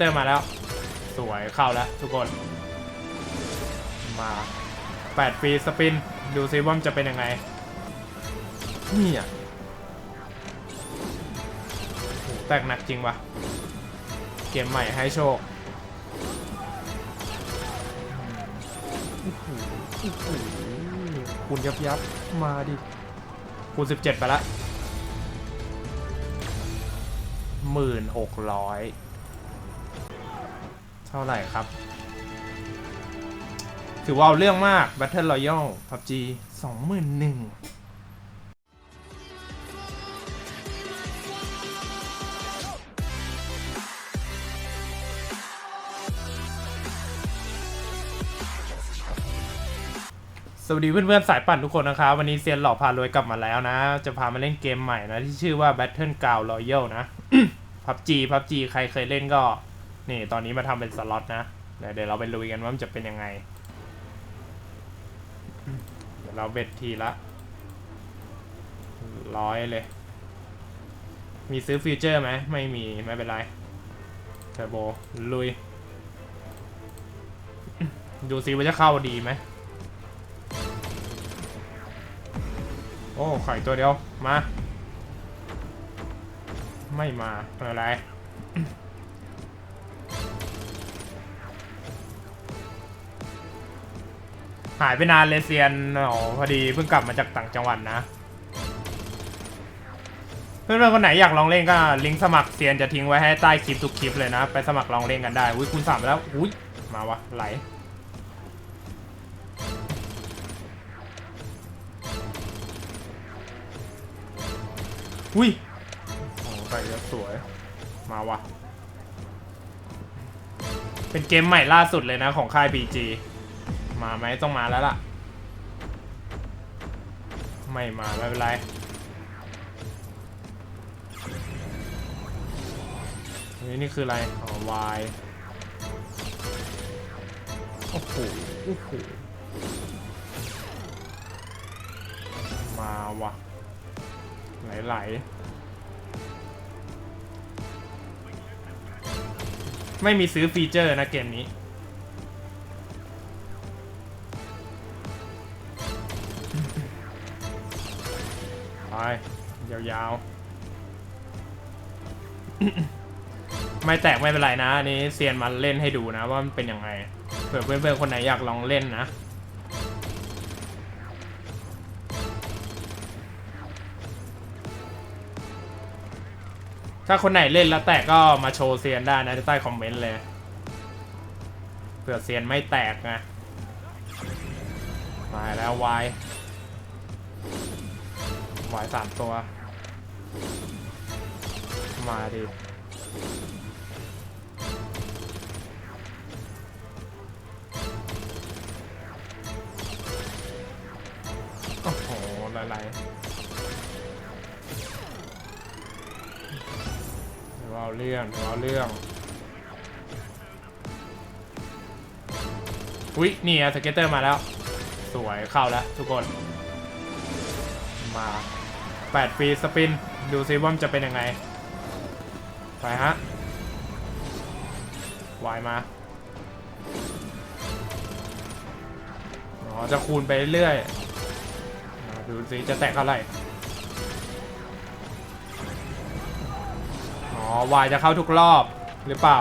เตอร์มาแล้ว สวยเข้าแล้วทุกคน มา8ปีสปิน ดูซิว่ามันจะเป็นยังไง นี่อะแตกหนักจริงวะเกมใหม่ให้โชคอืมโอ้โหคูณยับยับมาดิ คูณ17 ไปละหมื่นหกร้อย ท่าไหร่ครับ ถือว่าเอาเรื่องมาก Battle Royale PUBG 21,000สวัสดีเพื่อนๆสายปั่นทุกคนนะครับ วันนี้เซียนหล่อพารวยกลับมาแล้วนะ จะพามาเล่นเกมใหม่นะ ที่ชื่อว่า Battle Ground Royale นะ PUBG PUBG ใครเคยเล่นก็ นี่ตอนนี้มาทำเป็นสล็อตนะ เดี๋ยวเราไปลุยกันว่ามันจะเป็นยังไง เดี๋ยวเราเบ็ดทีละร้อยเลย มีซื้อฟิวเจอร์ไหม ไม่มี ไม่เป็นไรเทอร์โบ ลุย ดูซิว่าจะเข้าดีไหม โอ้ไข่ตัวเดียว มา ไม่มาไม่เป็นไร หายไปนานเลยเซียนอ๋อพอดีเพิ่งกลับมาจากต่างจังหวัดนะ เพื่อนๆคนไหนอยากลองเล่นก็ลิงก์สมัครเซียนจะทิ้งไว้ให้ใต้คลิปทุกคลิปเลยนะ ไปสมัครลองเล่นกันได้ อุ้ยคูณสามแล้ว อุ้ยมาวะไหลอุ้ยโอ้ใส่แล้วสวย มาวะเป็นเกมใหม่ล่าสุดเลยนะของค่าย BG มาไหมต้องมาแล้วล่ะ ไม่มาไม่เป็นไรนี่นี่คืออะไรอ๋อ Y โอ้โหโอ้โหมาวะไหลๆไม่มีซื้อฟีเจอร์นะเกมนี้ ยาวๆ ไม่แตกไม่เป็นไรนะอันนี้เซียนมาเล่นให้ดูนะว่ามันเป็นยังไงเผื่อเพื่อนๆคนไหนอยากลองเล่นนะถ้าคนไหนเล่นแล้วแตกก็มาโชว์เซียนได้นะใต้คอมเมนต์เลยเผื่อเซียนไม่แตกนะมาแล้ววาย วายสามตัว มาดิโอ้โหลายลายเดี๋ยวเอาเรื่องเดี๋ยวเอาเรื่องอุ๊ยนี่อะสเก็ตเตอร์มาแล้ว สวยเข้าแล้วทุกคน มา 8ปีสปิน ดูซิว่ามันจะเป็นยังไง ไปฮะวายมาอ๋อจะคูณไปเรื่อยดูซิจะแตกเท่าไหร่อ๋อวายจะเข้าทุกรอบหรือเปล่า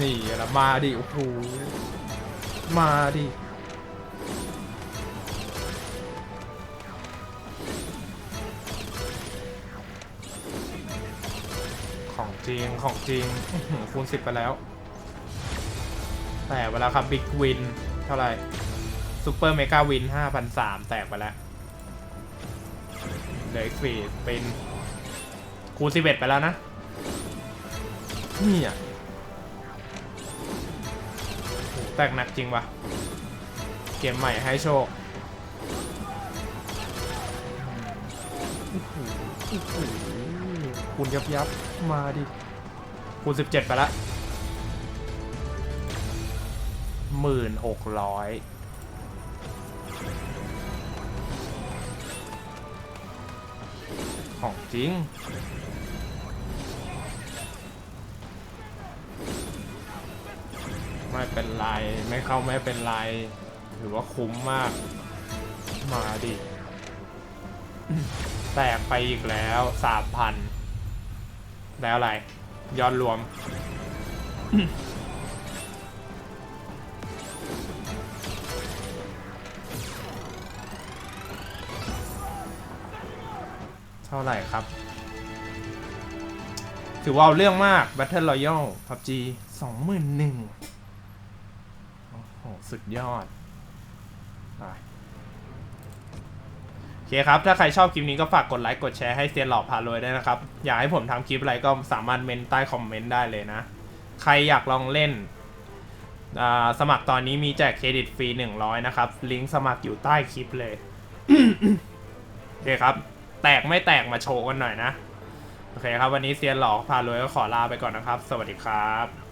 นี่ละมาดิโอ้โห มาดิของจริงของจริงอื้อหือคูณสิบไปแล้ว แต่เวลาครับบิ๊กวิน เท่าไหร่ซูเปอร์เมกาวินห้าพันสามแตกไปแล้วเหลืออีกสี่เป็นคูณสิบเอ็ดไปแล้วนะนี่อะ แตกหนักจริงวะเกมใหม่ให้โชคคูณยับยับมาดิคูณสิบเจ็ดไปละหมื่นหกร้อยของจริง็นไร ไม่เข้าไม่เป็นไรหรือว่าคุ้มมาก มาดิ แตกไปอีกแล้วสามพัน แล้วอะไร ยอดรวม เท่าไหร่ครับถือว่าเอาเรื่องมาก Battle Royale PUBG 21,000 สุดยอดโอเคครับ ถ้าใครชอบคลิปนี้ก็ฝากกดไลค์กดแชร์ให้เซียนหลอกพารวยด้วยนะครับ อยากให้ผมทำคลิปอะไรก็สามารถเมนใต้คอมเมนต์ได้เลยนะ ใครอยากลองเล่น สมัครตอนนี้มีแจกเครดิตฟรี 100 นะครับ ลิงก์สมัครอยู่ใต้คลิปเลย โอเคครับ แตกไม่แตกมาโชว์กันหน่อยนะ โอเคครับ วันนี้เซียนหลอกพารวยก็ขอลาไปก่อนนะครับ สวัสดีครับ